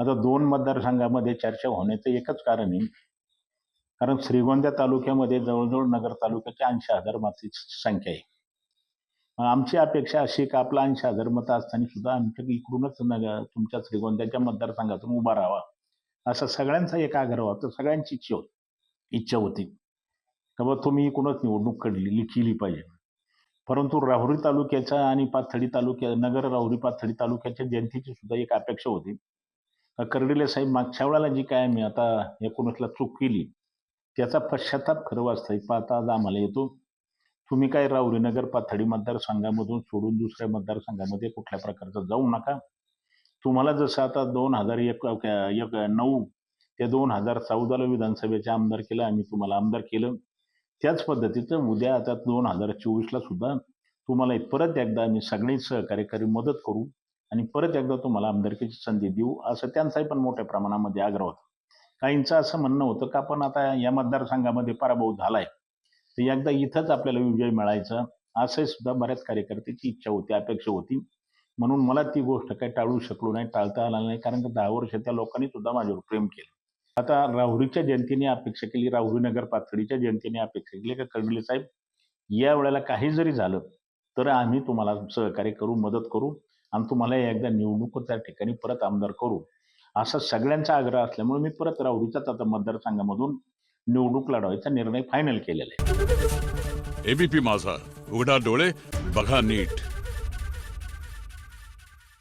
आता दोन मतदारसंघामध्ये चर्चा होण्याचं एकच कारण आहे. कारण श्रीगोंदा तालुक्यामध्ये जवळजवळ नगर तालुक्याच्या ऐंशी हजार मताची संख्या आहे. आमची अपेक्षा अशी आहे आपला ऐंशी हजार मतं असताना सुद्धा आमच्या इकडूनच नगर तुमच्या श्रीगोंद्याच्या मतदारसंघातून उभा राहावा. असा सगळ्यांचा एक आग्रह होता. सगळ्यांची इच्छा होती. इच्छा होती. का तुम्ही इकडूनच निवडणूक कडली केली पाहिजे. परंतु राहुरी तालुक्याचा आणि पाथर्डी तालुक्या नगर राहुरी पाथर्डी तालुक्याच्या जनतेची सुद्धा एक अपेक्षा होती. कर्डिले साहेब मागच्या वेळेला जी काय मी आता एकोणीसला चूक केली त्याचा पश्चाताप खरं वाचता पाहता आज आम्हाला येतो. तुम्ही काय राहुरी नगर पाथडी मतदारसंघामधून सोडून दुसऱ्या मतदारसंघामध्ये कुठल्या प्रकारचं जाऊ नका. तुम्हाला जसं आता दोन हजार एक एक नऊ ते दोन हजार चौदाला विधानसभेच्या आमदार केलं आम्ही तुम्हाला आमदार केलं. त्याच पद्धतीचं उद्या आता दोन हजार चोवीसला सुद्धा तुम्हाला एक परत एकदा आम्ही सगळेच सहकार्यकारी मदत करू. आणि परत एकदा तुम्हाला आमदारकीची संधी देऊ असं त्यांचाही पण मोठ्या प्रमाणामध्ये आग्रह होता. काहींचं असं म्हणणं होतं का आपण आता या मतदारसंघामध्ये पराभव झालाय. तर एकदा इथंच आपल्याला विजय मिळायचा असंही सुद्धा बऱ्याच कार्यकर्त्याची इच्छा होती अपेक्षा होती. म्हणून मला ती गोष्ट काही टाळू शकलो नाही टाळता आला नाही कारण का दहा वर्ष त्या लोकांनी सुद्धा माझ्यावर प्रेम केलं. आता राहुरीच्या जनतेने अपेक्षा केली राहुरी नगर पातळीच्या जनतेने अपेक्षा केली का कडले साहेब? या वेळेला काही जरी झालं तर आम्ही तुम्हाला सहकार्य करू मदत करू. आणि तुम्हाला एकदा निवडणूक त्या ठिकाणी परत आमदार करू असा सगळ्यांचा आग्रह असल्यामुळे मी परत राहुरीचा आता मतदारसंघामधून निवडणूक लढवायचा निर्णय फायनल केलेला आहे. एबीपी माझा उघडा डोळे बघा नीट.